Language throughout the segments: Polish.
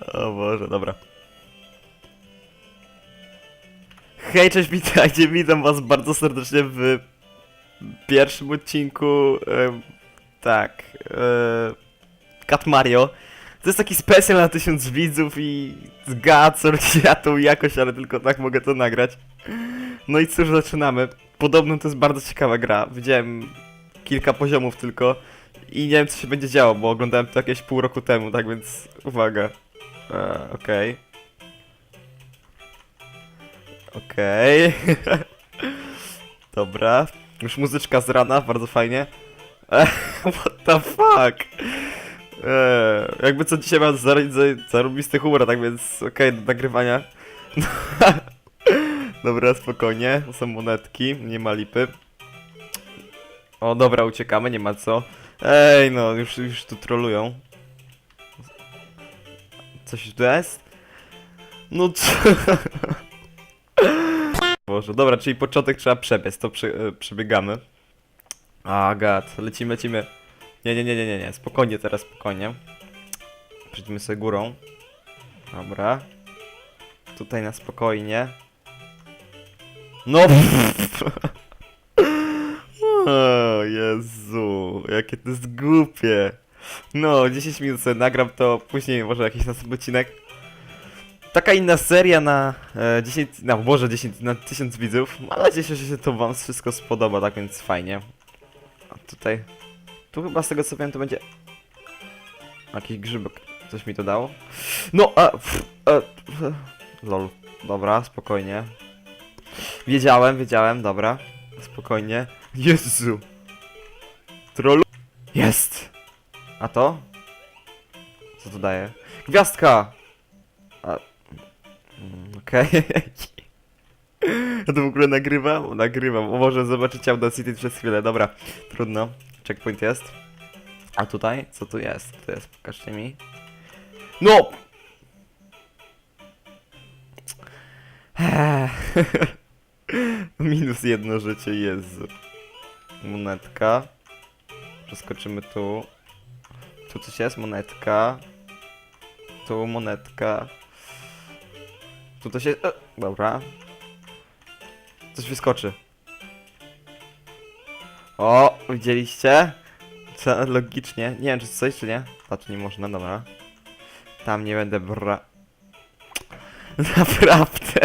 O Boże, dobra. Hej, cześć, witajcie, witam was bardzo serdecznie w pierwszym odcinku, tak, e, Cat Mario. To jest taki specjal na tysiąc widzów i zgadzam ja tą jakość, ale tylko tak mogę to nagrać. No i cóż, zaczynamy. Podobno to jest bardzo ciekawa gra. Widziałem kilka poziomów tylko i nie wiem co się będzie działo, bo oglądałem to jakieś pół roku temu, tak więc uwaga. E, Okej. Okej. Dobra. Już muzyczka z rana, bardzo fajnie. E, what the fuck? E, jakby co dzisiaj mam zar- za- zarobisty humor, tak więc okej, do nagrywania. dobra, spokojnie. Są monetki, nie ma lipy. O, dobra, uciekamy, nie ma co. Ej, no, już, już tu trolują. Coś tu jest? No co? Boże, dobra, czyli początek trzeba przebiec, to prze, e, przebiegamy. A, gad, lecimy, lecimy. Nie, nie, nie, nie, nie, nie, spokojnie teraz, spokojnie. Przejdziemy sobie górą. Dobra. Tutaj na spokojnie. No! O Jezu, jakie to jest głupie. No, 10 minut sobie nagram, to później może jakiś następny odcinek. Taka inna seria na e, 10, na Boże 10, na 1000 widzów. Mam nadzieję, że się to wam wszystko spodoba, tak więc fajnie. A tutaj, tu chyba z tego co wiem to będzie jakiś grzybek. Coś mi to dało? No, a, pff, pff, lol. Dobra, spokojnie. Wiedziałem, wiedziałem, dobra. Spokojnie. Jezu. Trollu. Jest. A to? Co to daje? Gwiazdka! A... mm, Okej. Ja to w ogóle nagrywam? Nagrywam. Może zobaczycie Audacity przez chwilę. Dobra, trudno. Checkpoint jest. A tutaj? Co tu jest? Jest? Pokażcie mi. No! Minus jedno życie, Jezu. Monetka. Przeskoczymy tu. Tu coś jest, monetka. Tu monetka. Tu coś jest. E, dobra. Coś wyskoczy. O, widzieliście? Co, logicznie. Nie wiem, czy coś, czy nie. Tu nie można, dobra. Tam nie będę bra... Naprawdę.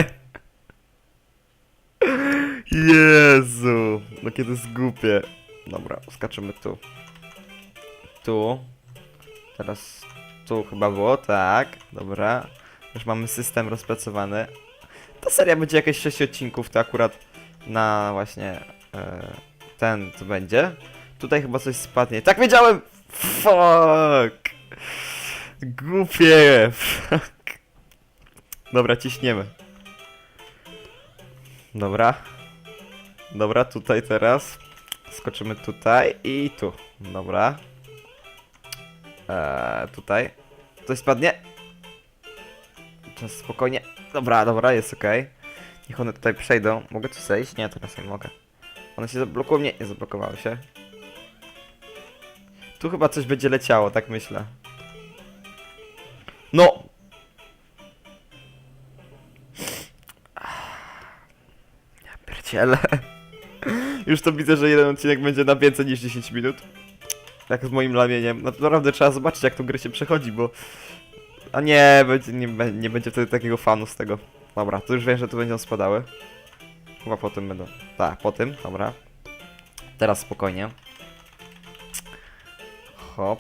Jezu, no kiedy jest głupie. Dobra, skaczemy tu. Tu. Teraz tu chyba było, tak. Dobra. Już mamy system rozpracowany. Ta seria będzie jakieś 6 odcinków, to akurat na właśnie e, ten co będzie. Tutaj chyba coś spadnie. Tak wiedziałem! Fuck! Głupie! Fuck. Dobra, ciśniemy. Dobra. Dobra, tutaj teraz. Skoczymy tutaj i tu. Dobra. Eee, tutaj. Coś spadnie. Czas spokojnie. Dobra, dobra, jest ok. Niech one tutaj przejdą. Mogę tu zejść? Nie, teraz nie mogę. One się zablokują? Nie, nie zablokowały się. Tu chyba coś będzie leciało, tak myślę. No! Ja pierdzielę. Już to widzę, że jeden odcinek będzie na więcej niż 10 minut. Tak z moim lamieniem. No, Naprawdę trzeba zobaczyć, jak tą grę się przechodzi, bo... A nie, będzie, nie, nie będzie wtedy takiego fanu z tego. Dobra, to już wiem, że tu będą spadały. Chyba po tym będą. Tak, po tym, dobra. Teraz spokojnie. Hop.